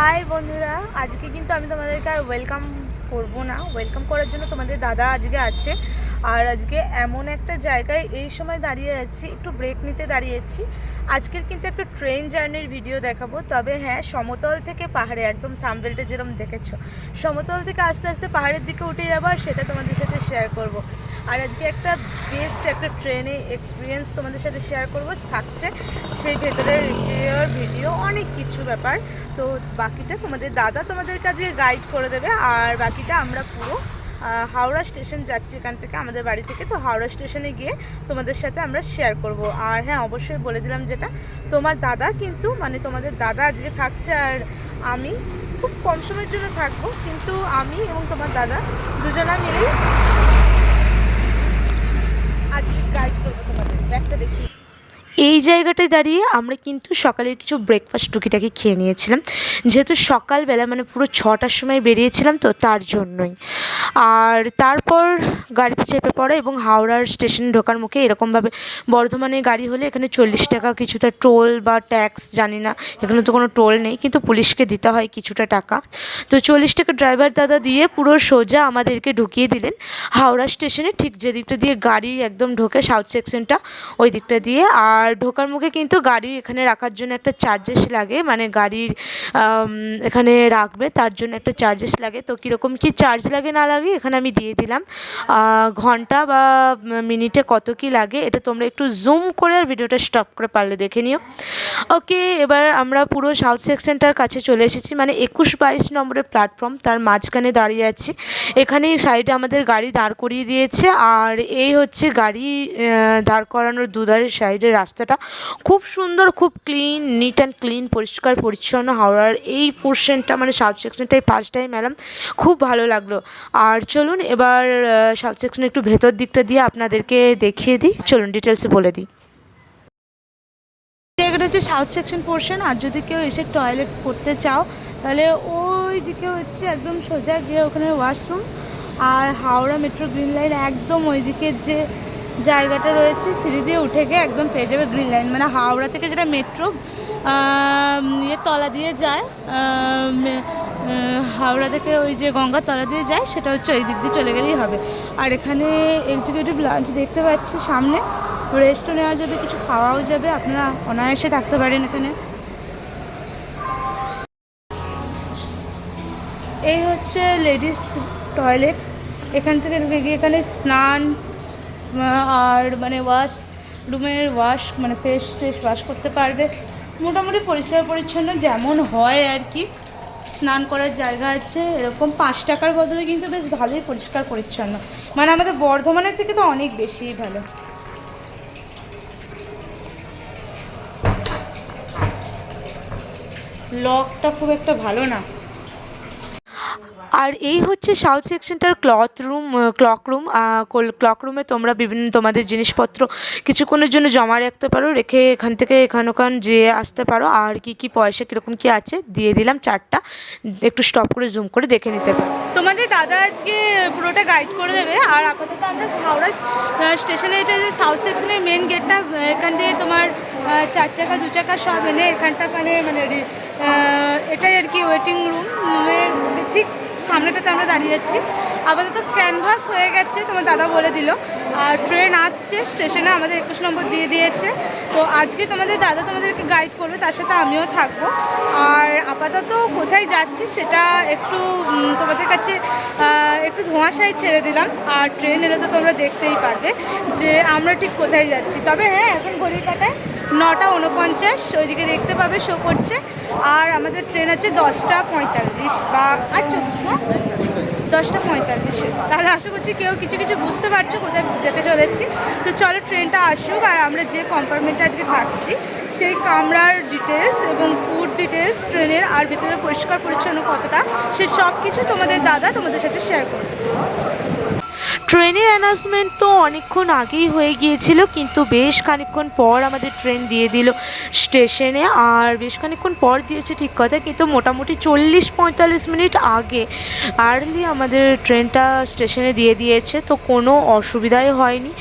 High বন্ধুরা, আজকে কিন্তু আমি তোমাদেরকে আর ওয়েলকাম করব না। ওয়েলকাম করার জন্য তোমাদের দাদা আজকে আছে। আর আজকে এমন একটা জায়গায় এই সময় দাঁড়িয়ে আছি, একটু ব্রেক নিতে দাঁড়িয়েছি আজকের কিন্তু একটা ট্রেন জার্নির ভিডিও দেখাবো, তবে হ্যাঁ সমতল থেকে পাহাড়ে, একদম থামবেলটা যেরকম দেখেছ, সমতল থেকে আস্তে আস্তে পাহাড়ের দিকে উঠে যাব আর সেটা তোমাদের সাথে শেয়ার করব। আর আজকে একটা বেস্ট একটা ট্রেনে এক্সপিরিয়েন্স তোমাদের সাথে শেয়ার করব, থাকছে সেই ভেতরের ইন্টেরিয়র ভিডিও অনেক কিছু ব্যাপার তো বাকিটা তোমাদের, দাদা তোমাদের কাছে গাইড করে দেবে, আর বাকিটা আমরা পুরো হাওড়া স্টেশন যাচ্ছি এখান থেকে আমাদের বাড়ি থেকে। তো হাওড়া স্টেশনে গিয়ে তোমাদের সাথে আমরা শেয়ার করব। আর হ্যাঁ অবশ্যই বলে দিলাম যেটা, তোমার দাদা কিন্তু মানে তোমাদের দাদা আজকে থাকছে আর আমি খুব কম সময়ের জন্য থাকব, কিন্তু আমি এবং তোমার দাদা দুজনা মিলেই আজকে গাইড করব তোমাদের। ব্যাগটা দেখি। এই জায়গাটায় দাঁড়িয়ে আমরা কিন্তু সকালের কিছু ব্রেকফাস্ট টুকিটাকি খেয়ে নিয়েছিলাম। যেহেতু সকালবেলা মানে পুরো ছটার সময় বেরিয়েছিলাম তো তার জন্যই। আর তারপর গাড়িতে চেপে পড়া এবং হাওড়ার স্টেশনে ঢোকার মুখে এরকমভাবে বর্ধমানে গাড়ি হলে এখানে চল্লিশ টাকা কিছুটা টোল বা ট্যাক্স জানি না, এখানে তো কোনো টোল নেই, কিন্তু পুলিশকে দিতে হয় কিছুটা টাকা। তো চল্লিশ টাকা ড্রাইভার দাদা দিয়ে পুরো সোজা আমাদেরকে ঢুকিয়ে দিলেন। হাওড়া স্টেশনে ঠিক যে দিকটা দিয়ে গাড়ি একদম ঢোকে সাউথ সেকশনটা ওই দিকটা দিয়ে। আর ঢোকার মুখে কিন্তু গাড়ি এখানে রাখার জন্য একটা চার্জেস লাগে। মানে গাড়ির এখানে রাখবে, তার জন্য একটা চার্জেস লাগে। তো কীরকম কী চার্জ লাগে না লাগে এখানে আমি দিয়ে দিলাম। ঘণ্টা বা মিনিটে কত কী লাগে এটা তোমরা একটু জুম করে আর ভিডিওটা স্টপ করে পারলে দেখে নিও। ওকে এবার আমরা পুরো সাউথ সেকশনটার কাছে চলে এসেছি। মানে একুশ বাইশ নম্বরের প্ল্যাটফর্ম তার মাঝখানে দাঁড়িয়ে আছি। এখানেই সাইডে আমাদের গাড়ি দাঁড় করিয়ে দিয়েছে। আর এই হচ্ছে গাড়ি দাঁড় করানোর দুধারের সাইডের রাস্তাটা খুব সুন্দর, খুব ক্লিন নিট অ্যান্ড ক্লিন পরিষ্কার, পরিচ্ছন্ন হাওড়ার এই পোর্শনটা মানে সাউথ ফার্স্ট টাইম এলাম খুব ভালো লাগল। আর চলুন এবার সাউথ সেকশন একটু ভেতর দিকটা দিয়ে আপনাদেরকে দেখিয়ে দিই। চলুন ডিটেলসে বলে দিই। জায়গাটা হচ্ছে সাউথ সেকশন পোর্শন আর যদি কেউ এসে টয়লেট করতে চাও, তাহলে ওই দিকে হচ্ছে একদম সোজা গিয়ে ওখানে ওয়াশরুম আর হাওড়া মেট্রো গ্রিন লাইন একদম ওইদিকে যে জায়গাটা রয়েছে, সিঁড়ি দিয়ে উঠে গিয়ে একদম পেয়ে যাবে গ্রিন লাইন মানে হাওড়া থেকে যেটা মেট্রো ইয়ে তলা দিয়ে যায় হাওড়া থেকে ওই যে গঙ্গার তলা দিয়ে যায়, সেটা হচ্ছে ওই দিক দিয়ে চলে গেলেই হবে। আর এখানে এক্সিকিউটিভ লাঞ্চ দেখতে পাচ্ছি সামনে। রেস্টও নেওয়া যাবে, কিছু খাওয়াও যাবে, আপনারা অনায়াসে থাকতে পারেন এখানে। এই হচ্ছে লেডিস টয়লেট এখান থেকে ঢুকে গিয়ে এখানে স্নান আর মানে ওয়াশ রুমের ওয়াশ মানে ফেস টেস ওয়াশ করতে পারবে। মোটামুটি পরিষ্কার পরিচ্ছন্ন যেমন হয় আর কি। স্নান করার জায়গা আছে, এরকম পাঁচ টাকার বদলে কিন্তু বেশ ভালোই পরিষ্কার পরিচ্ছন্ন। মানে আমাদের বর্ধমানের থেকে তো অনেক বেশিই ভালো। লকটা খুব একটা ভালো না। আর এই হচ্ছে south সেকশনটার cloth room clock room clock রুমে তোমরা বিভিন্ন তোমাদের জিনিসপত্র কিছুক্ষণের জন্য জমা রাখতে পারো, রেখে এখান থেকে এখান ওখান যেয়ে আসতে পারো, আর কি কি পয়সা কীরকম কী আছে দিয়ে দিলাম চারটা, একটু স্টপ করে জুম করে দেখে নিতে পারো। তোমাদের দাদা আজকে পুরোটা গাইড করে দেবে, আর আপাতত আমরা হাওড়া স্টেশনে এটা যে সাউথ সেকশনের মেন গেটটা এখান দিয়ে তোমার চার চাকা, দু চাকা সব এনে এখানটা মানে মানে এটাই আর কি ওয়েটিং রুম ঠিক সামনেটাতে আমরা দাঁড়িয়ে আছি। আপাতত ক্যানভাস হয়ে গেছে, তোমার দাদা বলে দিল। আর ট্রেন আসছে স্টেশনে আমাদের একুশ নম্বর দিয়ে দিয়েছে। তো আজকে তোমাদের দাদা তোমাদেরকে গাইড করবে, তার সাথে আমিও থাকব। আর আপাতত কোথায় যাচ্ছি সেটা একটু তোমাদের কাছে একটু ধোঁয়াশায় ছেড়ে দিলাম। আর ট্রেন এলে তো তোমরা দেখতেই পারবে যে আমরা ঠিক কোথায় যাচ্ছি। তবে হ্যাঁ এখন ঘড়ির কাটায় নটা উনপঞ্চাশ, ওইদিকে দেখতে পাবে শো করছে। আর আমাদের ট্রেন আছে দশটা পঁয়তাল্লিশ বা আর চব্বিশ না? দশটা পঁয়তাল্লিশে। তাহলে আশা করছি কেউ কিছু কিছু বুঝতে পারছ, কোথায় যেতে চলেছি। তো চলো ট্রেনটা আসুক আর আমরা যে কম্পার্টমেন্টে আজকে থাকছি, সেই কামরার ডিটেলস এবং ফুড ডিটেলস ট্রেনের আর ভিতরে পরিষ্কার পরিচ্ছন্ন কতটা, সে সব কিছু তোমাদের দাদা তোমাদের সাথে শেয়ার করবে। ট্রেনের অ্যানাউন্সমেন্ট তো অনেকক্ষণ আগেই হয়ে গিয়েছিল, কিন্তু বেশ খানিকক্ষণ পর আমাদের ট্রেন দিয়ে দিল স্টেশনে আর বেশ খানিকক্ষণ পর দিয়েছে ঠিক কথা, কিন্তু মোটামুটি চল্লিশ পঁয়তাল্লিশ মিনিট আগে আর্লি আমাদের ট্রেনটা স্টেশনে দিয়ে দিয়েছে, তো কোনো অসুবিধাই হয়নি।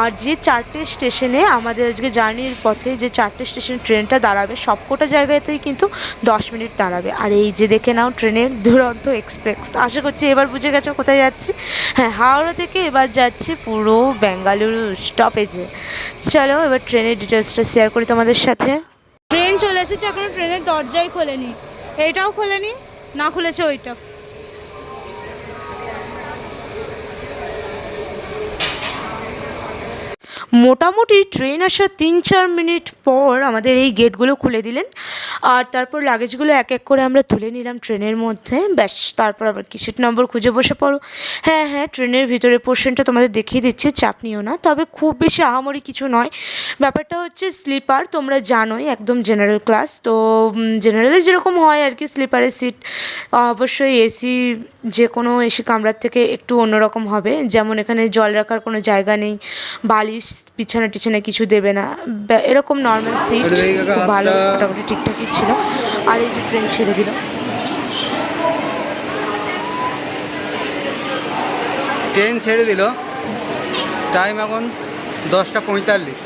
আর যে চারটে স্টেশনে আমাদের আজকে জার্নির পথে যে চারটে স্টেশন ট্রেনটা দাঁড়াবে, সবকটা জায়গাতেই কিন্তু দশ মিনিট দাঁড়াবে। আর এই যে দেখে নাও ট্রেনের দুরন্ত এক্সপ্রেস আশা করছি এবার বুঝে গেছো কোথায় যাচ্ছি। হ্যাঁ হাওড়া থেকে এবার যাচ্ছি পুরো বেঙ্গালুরু স্টপেজে চলো, এবার ট্রেনের ডিটেলসটা শেয়ার করি তোমাদের সাথে। ট্রেন চলে এসেছে, এখনও ট্রেনের দরজাই খোলেনি। এইটাও খোলেনি? না খুলেছে ওইটা। মোটামুটি ট্রেন আসার তিন চার মিনিট পর আমাদের এই গেটগুলো খুলে দিলেন। আর তারপর লাগেজগুলো এক এক করে আমরা তুলে নিলাম ট্রেনের মধ্যে। ব্যাস, তারপর আবার কি সিট নম্বর খুঁজে বসে পড়ো। হ্যাঁ হ্যাঁ ট্রেনের ভিতরে পোর্শনটা তোমাদের দেখিয়ে দিচ্ছি, চাপ নিও না। তবে খুব বেশি আহামরি কিছু নয়। ব্যাপারটা হচ্ছে স্লিপার তোমরা জানোই, একদম জেনারেল ক্লাস তো জেনারেলে যেরকম হয় আর কি স্লিপারের সিট অবশ্যই এসি যে কোনো এসি কামরার থেকে একটু অন্যরকম হবে। যেমন এখানে জল রাখার কোনো জায়গা নেই, বালিশ বিছানা টিছানা কিছু দেবে না। এরকম নর্মাল সিট খুব ভালো মোটামুটি ঠিকঠাকই ছিল। আর এই যে ট্রেন ছেড়ে দিল। ট্রেন ছেড়ে দিল। টাইম এখন দশটা পঁয়তাল্লিশ।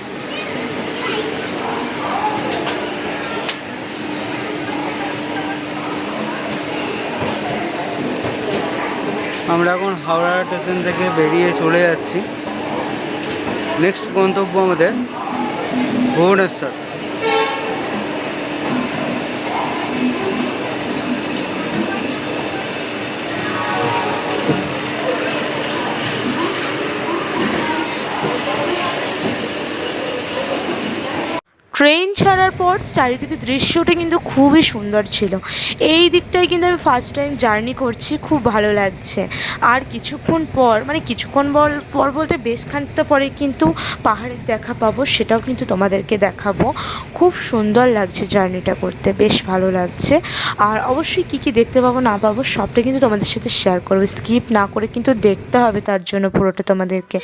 আমরা এখন হাওড়া স্টেশন থেকে বেরিয়ে চলে যাচ্ছি। নেক্সট গন্তব্য আমাদের ভুবনেশ্বর। ট্রেন ছাড়ার পর চারিদিকে দৃশ্যটা কিন্তু খুবই সুন্দর ছিল। এই দিকটায় কিন্তু আমি ফার্স্ট টাইম জার্নি করছি, খুব ভালো লাগছে। আর কিছুক্ষণ পর মানে কিছুক্ষণ বল, পর বলতে বেশ খানিকটা পরে কিন্তু পাহাড়ের দেখা পাবো, সেটাও কিন্তু তোমাদেরকে দেখাবো। খুব সুন্দর লাগছে জার্নিটা করতে, বেশ ভালো লাগছে। আর অবশ্যই কী কী দেখতে পাবো, না পাবো সবটা কিন্তু তোমাদের সাথে শেয়ার করব। স্কিপ না করে কিন্তু দেখতে হবে, তার জন্য পুরোটা তোমাদেরকে।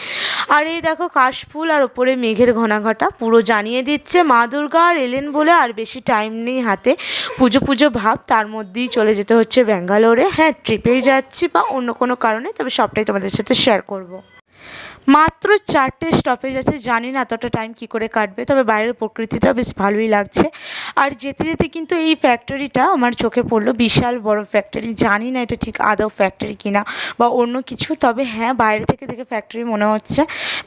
আর এই দেখো কাশফুল আর ওপরে মেঘের ঘনাঘটা, পুরো জানিয়ে দিচ্ছে মা দুর্গা। আর এলেন বলে আর বেশি টাইম নেই হাতে। পুজো পুজো ভাব, তার মধ্যেই চলে যেতে হচ্ছে ব্যাঙ্গালোরে। হ্যাঁ ট্রিপেই যাচ্ছি বা অন্য কোনো কারণে, তবে সবটাই তোমাদের সাথে শেয়ার করব। মাত্র চারটে স্টপেজ আছে, জানি না এতটা টাইম কী করে কাটবে, তবে বাইরের প্রকৃতিটা বেশ ভালোই লাগছে। আর যেতে যেতে কিন্তু এই ফ্যাক্টরিটা আমার চোখে পড়ল, বিশাল বড় ফ্যাক্টরি জানি না এটা ঠিক আদৌ ফ্যাক্টরি কিনা বা অন্য কিছু, তবে হ্যাঁ বাইরে থেকে দেখে ফ্যাক্টরি মনে হচ্ছে।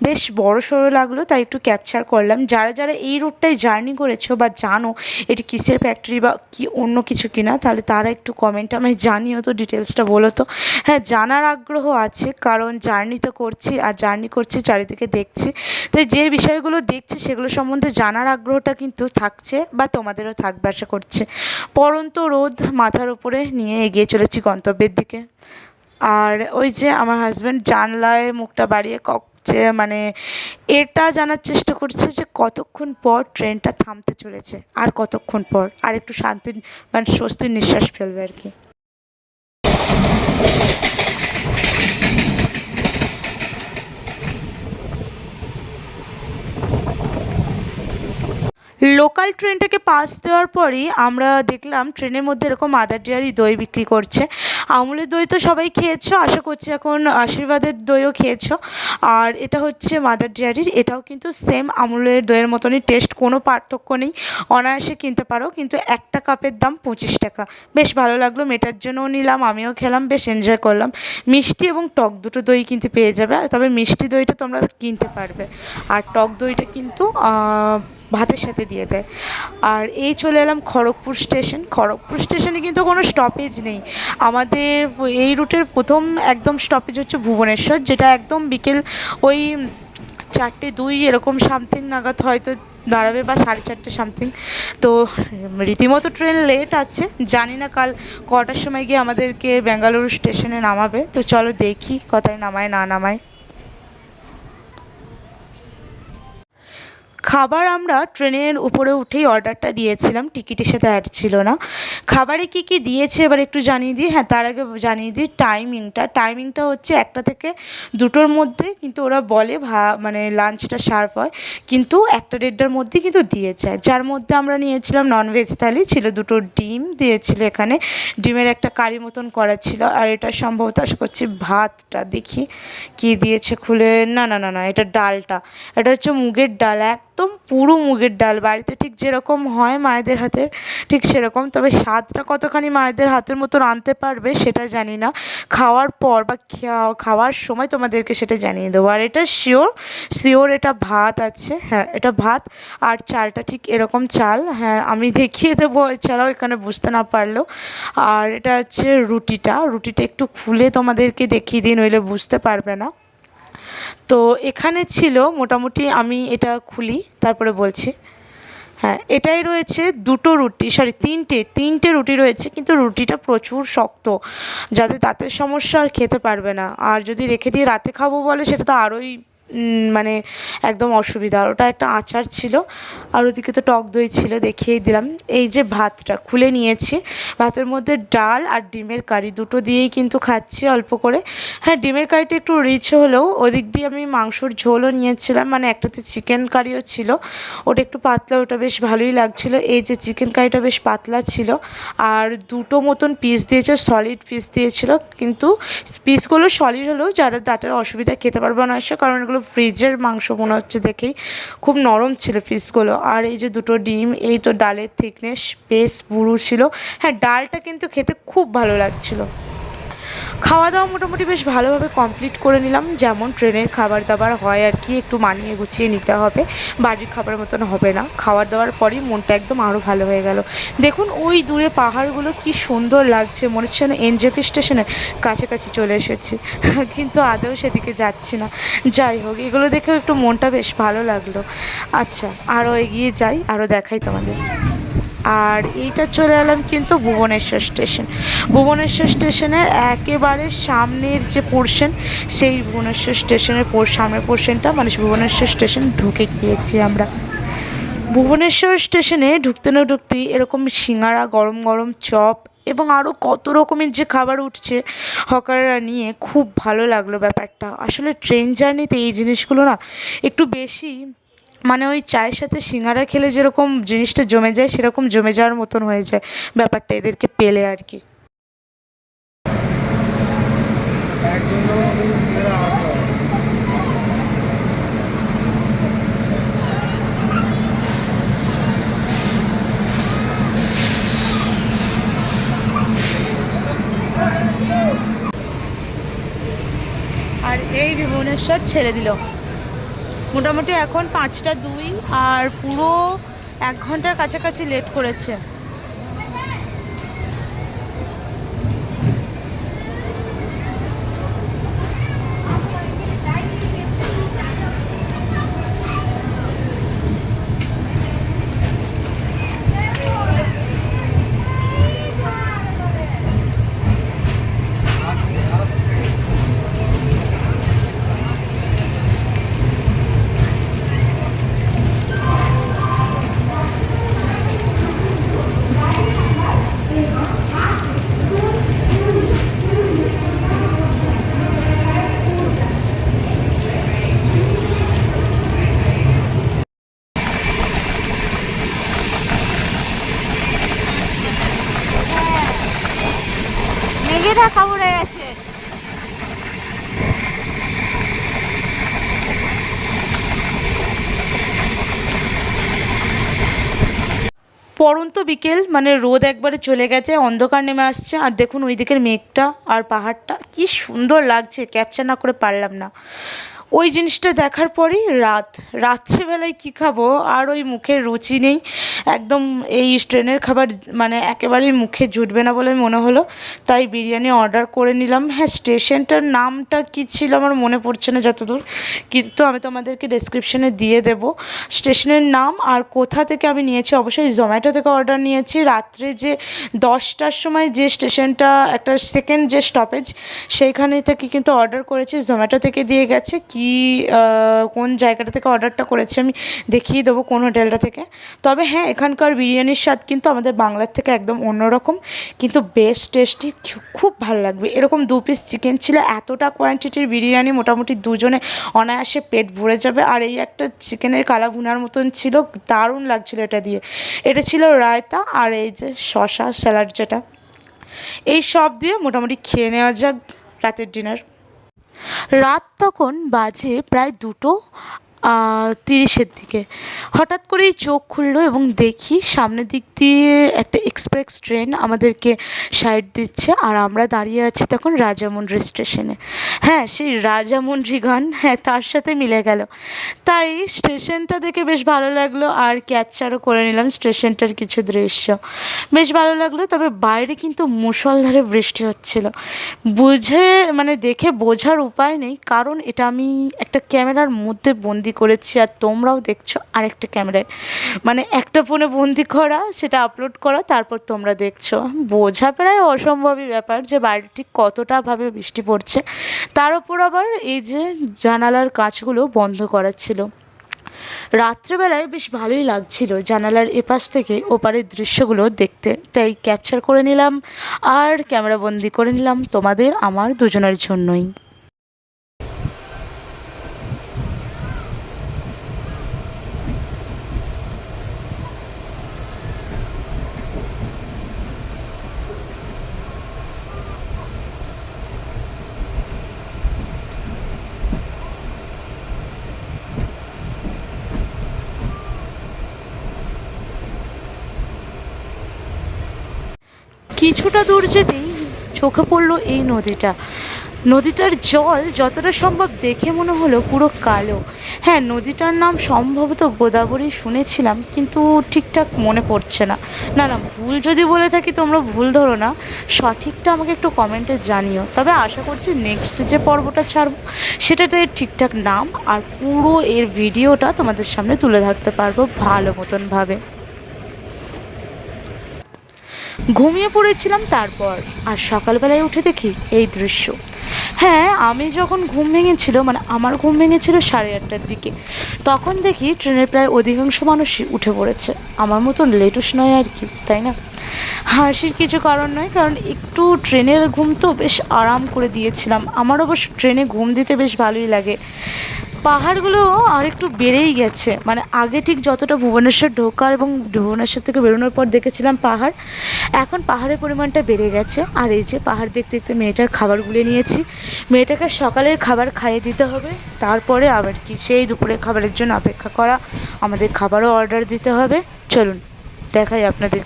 বেশ বড় সড়ো লাগল, তাই একটু ক্যাপচার করলাম। যারা যারা এই রুটটায় জার্নি করেছ বা জানো এটি কিসের ফ্যাক্টরি বা কি অন্য কিছু কিনা, তাহলে তারা একটু কমেন্ট আমায় জানিও তো ডিটেলসটা বলো তো। হ্যাঁ জানার আগ্রহ আছে, কারণ জার্নি তো করছি, আর জার্নি করছি, চারিদিকে দেখছি। তাই যে বিষয়গুলো দেখছি, সেগুলো সম্বন্ধে জানার আগ্রহটা কিন্তু থাকছে বা তোমাদেরও থাকবে আশা করছে। পরন্ত রোদ মাথার উপরে নিয়ে এগিয়ে চলেছি গন্তব্যের দিকে। আর ওই যে আমার হাজব্যান্ড জানলায় মুখটা বাড়িয়ে কক যে মানে এটা জানার চেষ্টা করছে যে কতক্ষণ পর ট্রেনটা থামতে চলেছে, আর কতক্ষণ পর? আর একটু শান্তির মানে স্বস্তির নিঃশ্বাস ফেলবে আর কি। লোকাল ট্রেনটাকে পাস দেওয়ার পরই আমরা দেখলাম ট্রেনের মধ্যে এরকম মাদার ডেয়ারি দই বিক্রি করছে। আমুলের দই তো সবাই খেয়েছো, আশা করছি এখন আশীর্বাদের দইও খেয়েছো। আর এটা হচ্ছে মাদার ডেয়ারির এটাও কিন্তু সেম আমুলের দইয়ের মতনই টেস্ট কোনো পার্থক্য নেই। অনায়াসে কিনতে পারো, কিন্তু একটা কাপের দাম পঁচিশ টাকা। বেশ ভালো লাগল, মেটার জন্যও নিলাম, আমিও খেলাম, বেশ এনজয় করলাম। মিষ্টি এবং টক দুটো দই কিন্তু পেয়ে যাবে, তবে মিষ্টি দইটা তোমরা কিনতে পারবে। আর টক দইটা কিন্তু ভাতের সাথে দিয়ে দেয়। আর এই চলে এলাম খড়গপুর স্টেশন। খড়গপুর স্টেশনে কিন্তু কোনো স্টপেজ নেই। আমাদের এই রুটের প্রথম একদম স্টপেজ হচ্ছে ভুবনেশ্বর, যেটা একদম বিকেল ওই চারটে দুই এরকম সামথিং নাগাদ হয়তো দাঁড়াবে বা সাড়ে চারটে সামথিং তো রীতিমতো ট্রেন লেট আছে। জানি না কাল কটার সময় গিয়ে আমাদেরকে বেঙ্গালুরু স্টেশনে নামাবে। তো চলো দেখি কথায় নামায়, না নামায়। খাবার আমরা ট্রেনের উপরে উঠেই অর্ডারটা দিয়েছিলাম, টিকিটের সাথে অ্যাড ছিল না। খাবারে কী কী দিয়েছে এবার একটু জানিয়ে দিই। হ্যাঁ তার আগে জানিয়ে দিই টাইমিংটা টাইমিংটা হচ্ছে একটা থেকে দুটোর মধ্যে কিন্তু ওরা বলে ভা মানে লাঞ্চটা সার্ভ হয়। কিন্তু একটা দেড়টার মধ্যে কিন্তু দিয়েছে। যার মধ্যে আমরা নিয়েছিলাম ননভেজ থালি, ছিল দুটো ডিম দিয়েছিল এখানে। ডিমের একটা কারি মতন করা ছিল। আর এটা সম্ভবত, আশা করছি ভাতটা, দেখি কি দিয়েছে খুলে। না না না না, এটা ডালটা। এটা হচ্ছে মুগের ডাল একদম পুরো মুগের ডাল। বাড়িতে ঠিক যেরকম হয় মায়েদের হাতের, ঠিক সেরকম। তবে স্বাদটা কতখানি মায়েদের হাতের মতন আনতে পারবে সেটা জানি না। খাওয়ার পর বা খাওয়া- খাওয়ার সময় তোমাদেরকে সেটা জানিয়ে দেবো। আর এটা শিওর শিওর এটা ভাত আছে। হ্যাঁ এটা ভাত। আর চালটা ঠিক এরকম চাল। হ্যাঁ আমি দেখিয়ে দেবো। এছাড়াও এখানে বুঝতে না পারলেও। আর এটা হচ্ছে রুটিটা। রুটিটা একটু খুলে তোমাদেরকে দেখিয়ে দিই, নইলে বুঝতে পারবে না। তো এখানে ছিল মোটামুটি আমি এটা খুলি, তারপরে বলছি। হ্যাঁ এটাই রয়েছে দুটো রুটি সরি তিনটে তিনটে রুটি রয়েছে, কিন্তু রুটিটা প্রচুর শক্ত, যাতে দাঁতের সমস্যা আর খেতে পারবে না। আর যদি রেখে দিয়ে রাতে খাব বলে, সেটা তো আরোই মানে একদম অসুবিধা। আর ওটা একটা আচার ছিল, আর ওদিকে তো টক দই ছিল, দেখিয়েই দিলাম। এই যে ভাতটা খুলে নিয়েছি, ভাতের মধ্যে ডাল আর ডিমের কারি, দুটো দিয়েই কিন্তু খাচ্ছি অল্প করে। হ্যাঁ ডিমের কারিটা একটু রিচ হলেও, ওদিক দিয়ে আমি মাংসর ঝোলও নিয়েছিলাম মানে একটাতে চিকেন কারিও ছিল। ওটা একটু পাতলা, ওটা বেশ ভালোই লাগছিল। এই যে চিকেন কারিটা বেশ পাতলা ছিল, আর দুটো মতন পিস দিয়েছে সলিড পিস দিয়েছিল। কিন্তু পিসগুলো সলিড হলেও যারা দাঁতের অসুবিধা খেতে পারবে না কারণ এগুলো ফ্রিজের মাংস মনে হচ্ছে দেখেই। খুব নরম ছিল পিসগুলো আর এই যে দুটো ডিম, এই তো ডালের থিকনেস বেশ পুরু ছিল। হ্যাঁ ডালটা কিন্তু খেতে খুব ভালো লাগছিল। খাওয়া দাওয়া মোটামুটি বেশ ভালোভাবে কমপ্লিট করে নিলাম। যেমন ট্রেনের খাবার দাবার হয় আর কি, একটু মানিয়ে গুছিয়ে নিতে হবে। বাড়ির খাবার মতন হবে না। খাওয়ার দাওয়ার পরই মনটা একদম আরও ভালো হয়ে গেল। দেখুন, ওই দূরে পাহাড়গুলো কি সুন্দর লাগছে। মনে হচ্ছে যেন এনজেপি স্টেশনের কাছাকাছি চলে এসেছি। কিন্তু আদৌ সেদিকে যাচ্ছি না। যাই হোক, এগুলো দেখেও একটু মনটা বেশ ভালো লাগল। আচ্ছা আরও এগিয়ে যাই আরও দেখাই তোমাদের। আর এইটা চলে এলাম কিন্তু ভুবনেশ্বর স্টেশন। ভুবনেশ্বর স্টেশনের একেবারে সামনের যে পোর্শন সেই ভুবনেশ্বর স্টেশনের সামনের পোর্শনটা মানে ভুবনেশ্বর স্টেশন ঢুকে গিয়েছি আমরা। ভুবনেশ্বর স্টেশনে ঢুকতে না ঢুকতেই এরকম সিঙ্গারা, গরম গরম চপ এবং আরও কত রকমের যে খাবার উঠছে, হকাররা নিয়ে খুব ভালো লাগল ব্যাপারটা। আসলে ট্রেন জার্নিতে এই জিনিসগুলো না একটু বেশি মানে ওই চায়ের সাথে সিঙ্গারা খেলে যেরকম জিনিসটা জমে যায়, সেরকম জমে যাওয়ার মতন হয়ে যায় ব্যাপারটা এদেরকে পেলে আর কি। আর এই ভুবনেশ্বর ছেড়ে দিল মোটামুটি এখন পাঁচটা দুই আর পুরো এক ঘণ্টার কাছাকাছি লেট করেছে। পরন্ত বিকেল মানে রোদ একবারে চলে গেছে, অন্ধকার নেমে আসছে, আর দেখুন ওই দিকের মেঘটা আর পাহাড়টা, কি সুন্দর লাগছে ক্যাপচার না করে পারলাম না। ওই জিনিসটা দেখার পরেই রাত, রাত্রেবেলায় কী খাব? আর ওই মুখের রুচি নেই। একদম এই ট্রেনের খাবার মানে একেবারেই মুখে জুটবে না বলে মনে হলো। তাই বিরিয়ানি অর্ডার করে নিলাম। হ্যাঁ স্টেশনটার নামটা কী ছিল আমার মনে পড়ছে না যতদূর। কিন্তু আমি তোমাদেরকে ডেসক্রিপশনে দিয়ে দেব। স্টেশনের নাম আর কোথা থেকে আমি নিয়েছি? অবশ্যই জোম্যাটো থেকে অর্ডার নিয়েছি। রাত্রে যে দশটার সময় যে স্টেশনটা একটা সেকেন্ড যে স্টপেজ সেইখানে থেকে কিন্তু অর্ডার করেছি। জোম্যাটো থেকে দিয়ে গেছে। কী কি কোন জায়গাটা থেকে অর্ডারটা করেছি আমি দেখিয়ে দেবো কোন হোটেলটা থেকে। তবে হ্যাঁ এখানকার বিরিয়ানির স্বাদ কিন্তু আমাদের বাংলার থেকে একদম অন্যরকম, কিন্তু বেশ টেস্টি খুব ভালো লাগবে। এরকম দু পিস চিকেন ছিল, এতটা কোয়ান্টিটির বিরিয়ানি মোটামুটি দুজনে অনায়াসে পেট ভরে যাবে। আর এই একটা চিকেনের কালা ভুনার মতন ছিল, দারুণ লাগছিল এটা দিয়ে। এটা ছিল রায়তা আর এই যে শশা স্যালাড যেটা। এই সব দিয়ে মোটামুটি খেয়ে নেওয়া যাক রাতের ডিনার রাত তখন বাজে প্রায় দুটো। তিরিশের দিকে। হঠাৎ করেই চোখ খুললো এবং দেখি সামনের দিক দিয়ে একটা এক্সপ্রেস ট্রেন আমাদেরকে সাইড দিচ্ছে আর আমরা দাঁড়িয়ে আছি তখন রাজামুন্ড্রি স্টেশনে। হ্যাঁ সেই রাজামুন্ড্রি গান হ্যাঁ তার সাথে মিলে গেল। তাই স্টেশনটা দেখে বেশ ভালো লাগল আর ক্যাপচারও করে নিলাম স্টেশনটার কিছু দৃশ্য। বেশ ভালো লাগল, তবে বাইরে কিন্তু মুষলধারে বৃষ্টি হচ্ছিল। বুঝে মানে দেখে বোঝার উপায় নেই, কারণ এটা আমি একটা ক্যামেরার মধ্যে বন্দি করেছি আর তোমরাও দেখছ আরেকটা ক্যামেরায়। মানে একটা ফোনে বন্দি করা, সেটা আপলোড করা, তারপর তোমরা দেখছ। বোঝা প্রায় অসম্ভবই ব্যাপার যে বাইরে ঠিক কতটা ভাবে বৃষ্টি পড়ছে। তার উপর আবার এই যে জানালার কাঁচগুলো বন্ধ করা ছিল। রাত্রেবেলায় বেশ ভালোই লাগছিল জানালার এপাশ থেকে ওপারের দৃশ্যগুলো দেখতে। তাই ক্যাপচার করে নিলাম আর ক্যামেরা বন্দি করে নিলাম তোমাদের, আমার, দুজনের জন্যই। কিছুটা দূর যেতেই চোখে পড়ল এই নদীটা। নদীটার জল যতটা সম্ভব দেখে মনে হলো পুরো কালো। হ্যাঁ নদীটার নাম সম্ভবত গোদাবরী শুনেছিলাম, কিন্তু ঠিকঠাক মনে পড়ছে না। না না, ভুল যদি বলে থাকি তোমরা ভুল ধরো না। সঠিকটা আমাকে একটু কমেন্টে জানিও। তবে আশা করছি নেক্সট যে পর্বটা ছাড়বো, সেটাতে ঠিকঠাক নাম আর পুরো এর ভিডিওটা তোমাদের সামনে তুলে ধরতে পারব ভালো মতনভাবে। ঘুমিয়ে পড়েছিলাম তারপর, আর সকালবেলায় উঠে দেখি এই দৃশ্য। হ্যাঁ আমি যখন ঘুম ভেঙেছিল মানে আমার ঘুম ভেঙেছিল সাড়ে আটটার দিকে, তখন দেখি ট্রেনের প্রায় অধিকাংশ মানুষই উঠে পড়েছে। আমার মতন লেটুস নয় আর কি, তাই না? হাসির কিছু কারণ নয়, কারণ একটু ট্রেনের ঘুম তো বেশ আরাম করে দিয়েছিলাম। আমার অবশ্য ট্রেনে ঘুম দিতে বেশ ভালোই লাগে। পাহাড়গুলো আর একটু বেড়েই গেছে। মানে আগে ঠিক যতটা ভুবনেশ্বর ঢোকার এবং ভুবনেশ্বর থেকে বেরোনোর পর দেখেছিলাম পাহাড়, এখন পাহাড়ের পরিমাণটা বেড়ে গেছে। আর এই যে পাহাড় দেখতে দেখতে মেয়েটার খাবারগুলো নিয়েছি। মেয়েটাকে সকালের খাবার খাইয়ে দিতে হবে, তারপরে আবার কি সেই দুপুরের খাবারের জন্য অপেক্ষা করা। আমাদের খাবারও অর্ডার দিতে হবে। চলুন, দেখাই আপনাদের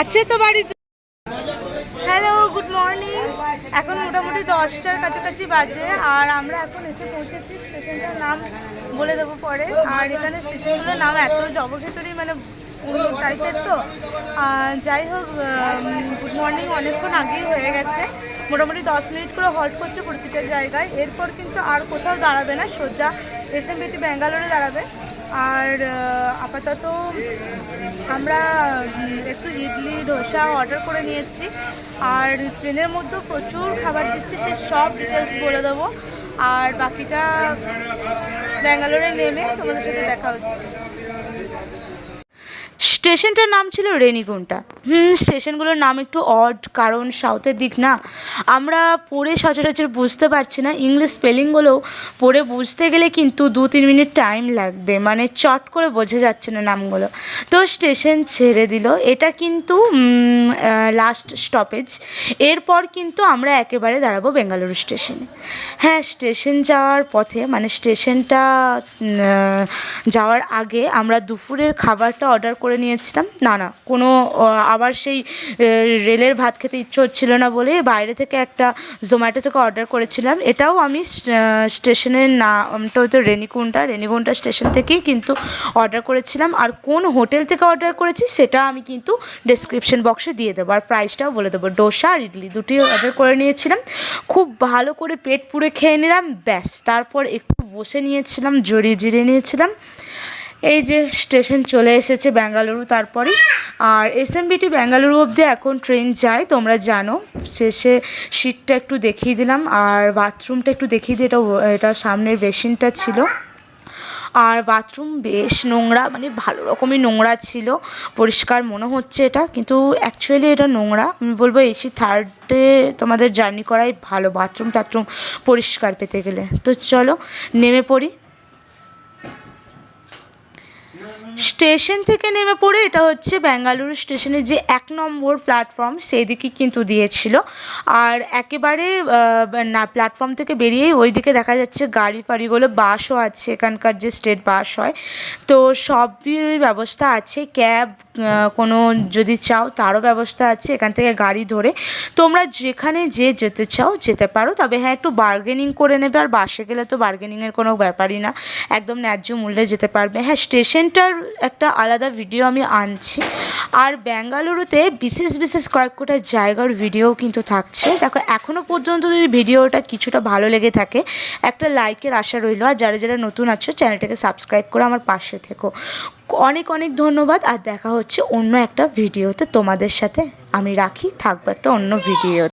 আছে তো বাড়িতে? হ্যালো গুড মর্নিং এখন মোটামুটি দশটার কাছাকাছি বাজে আর আমরা এখন এসে পৌঁছেছি স্টেশনটার নাম বলে দেবো পরে। আর এখানে স্টেশনগুলোর নাম এত জবক্ষেত্রই মানে টাইপের তো। যাই হোক গুড মর্নিং অনেকক্ষণ আগেই হয়ে গেছে। মোটামুটি দশ মিনিট করে হল্ট করছে প্রতিটা জায়গায়। এরপর কিন্তু আর কোথাও দাঁড়াবে না, সোজা এসএমবিটি ব্যাঙ্গালোরে দাঁড়াবে। আর আপাতত আমরা একটু ইডলি ধোসা অর্ডার করে নিয়েছি। আর ট্রেনের মধ্যেও প্রচুর খাবার দিচ্ছে, সে সব ডিটেলস বলে দেবো। আর বাকিটা ব্যাঙ্গালোরে নেমে তোমাদের সাথে দেখা হচ্ছে। স্টেশনটার নাম ছিল রেনিগুন্টা হুম, স্টেশনগুলোর নাম একটু অড কারণ সাউথের দিক না। আমরা পড়ে সচরাচর বুঝতে পারছি না ইংলিশ স্পেলিংগুলো পড়ে বুঝতে গেলে কিন্তু দু তিন মিনিট টাইম লাগবে মানে চট করে বোঝা যাচ্ছে না নামগুলো। তো স্টেশন ছেড়ে দিল। এটা কিন্তু লাস্ট স্টপেজ এরপর কিন্তু আমরা একেবারে দাঁড়াবো বেঙ্গালুরু স্টেশনে। হ্যাঁ স্টেশন যাওয়ার পথে মানে স্টেশনটা যাওয়ার আগে আমরা দুপুরের খাবারটা অর্ডার করে নিয়েছিলাম। না না, কোনো আবার সেই রেলের ভাত খেতে ইচ্ছে হচ্ছিল না বলে বাইরে থেকে একটা জোম্যাটো থেকে অর্ডার করেছিলাম। এটাও আমি স্টেশনের নামটা হয়তো রেনিকুন্টা রেনিকুন্টা স্টেশন থেকেই কিন্তু অর্ডার করেছিলাম। আর কোন হোটেল থেকে অর্ডার করেছি সেটা আমি কিন্তু ডেসক্রিপশন বক্সে দিয়ে দেবো। আর প্রাইসটাও বলে দেবো। ডোসা আর ইডলি দুটি অর্ডার করে নিয়েছিলাম। খুব ভালো করে পেট পুড়ে খেয়ে নিলাম। ব্যাস, তারপর একটু বসে নিয়েছিলাম, জড়িয়ে জিরিয়ে নিয়েছিলাম। এই যে স্টেশন চলে এসেছে বেঙ্গালুরু তারপরে। আর এসএমবিটি বেঙ্গালুরু অবধি এখন ট্রেন যায়, তোমরা জানো। শেষে সিটটা একটু দেখিয়ে দিলাম, আর বাথরুমটা একটু দেখিয়ে দিই, এটা এটা সামনের বেসিনটা ছিল। আর বাথরুম বেশ নোংরা মানে ভালো রকমই নোংরা ছিল, পরিষ্কার মনে হচ্ছে এটা, কিন্তু অ্যাকচুয়ালি এটা নোংরা। আমি বলব এসি থার্ডে তোমাদের জার্নি করাই ভালো বাথরুম টাথরুম পরিষ্কার পেতে গেলে। তো চলো, নেমে পড়ি। স্টেশন থেকে নেমে পড়ে এটা হচ্ছে বেঙ্গালুরু স্টেশনের যে এক নম্বর প্ল্যাটফর্ম, সেই দিকে কিন্তু দিয়েছিল। আর একেবারে না, প্ল্যাটফর্ম থেকে বেরিয়েই ওই দিকে দেখা যাচ্ছে গাড়ি ফাড়িগুলো, বাসও আছে, এখানকার যে স্টেট বাস হয়। তো সবই ব্যবস্থা আছে, ক্যাব কোনো যদি চাও তারও ব্যবস্থা আছে, এখান থেকে গাড়ি ধরে। তোমরা যেখানে যে যেতে চাও যেতে পারো, তবে হ্যাঁ একটু বার্গেনিং করে নেবে, আর বাসে গেলে তো বার্গেনিংয়ের কোনো ব্যাপারই না। একদম ন্যায্য মূল্যে যেতে পারবে। হ্যাঁ স্টেশনটার একটা আলাদা ভিডিও আমি আনছি। আর ব্যাঙ্গালুরুতে বিশেষ বিশেষ কয়েক কটা জায়গার ভিডিও কিন্তু থাকছে। দেখো এখনও পর্যন্ত যদি ভিডিওটা কিছুটা ভালো লেগে থাকে, একটা লাইকের আশা রইল। আর যারা যারা নতুন আছো, চ্যানেলটাকে সাবস্ক্রাইব করে আমার পাশে থেকো। অনেক অনেক ধন্যবাদ। আর দেখা হচ্ছে অন্য একটা ভিডিওতে তোমাদের সাথে আমি রাখি। থাকব একটা অন্য ভিডিও